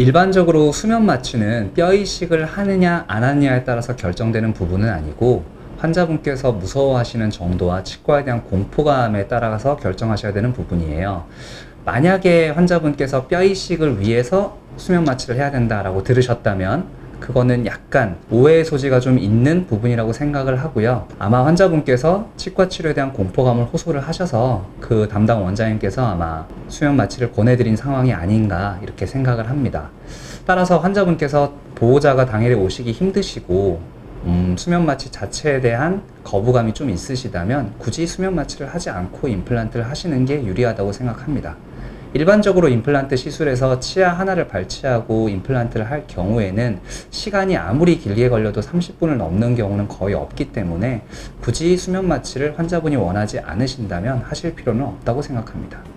일반적으로 수면 마취는 뼈 이식을 하느냐 안 하느냐에 따라서 결정되는 부분은 아니고 환자분께서 무서워하시는 정도와 치과에 대한 공포감에 따라서 결정하셔야 되는 부분이에요. 만약에 환자분께서 뼈 이식을 위해서 수면 마취를 해야 된다라고 들으셨다면 그거는 약간 오해의 소지가 좀 있는 부분이라고 생각을 하고요. 아마 환자분께서 치과 치료에 대한 공포감을 호소를 하셔서 그 담당 원장님께서 아마 수면 마취를 권해드린 상황이 아닌가 이렇게 생각을 합니다. 따라서 환자분께서 보호자가 당일에 오시기 힘드시고 음, 수면 마취 자체에 대한 거부감이 좀 있으시다면 굳이 수면 마취를 하지 않고 임플란트를 하시는 게 유리하다고 생각합니다. 일반적으로 임플란트 시술에서 치아 하나를 발치하고 임플란트를 할 경우에는 시간이 아무리 길게 걸려도 30분을 넘는 경우는 거의 없기 때문에 굳이 수면 마취를 환자분이 원하지 않으신다면 하실 필요는 없다고 생각합니다.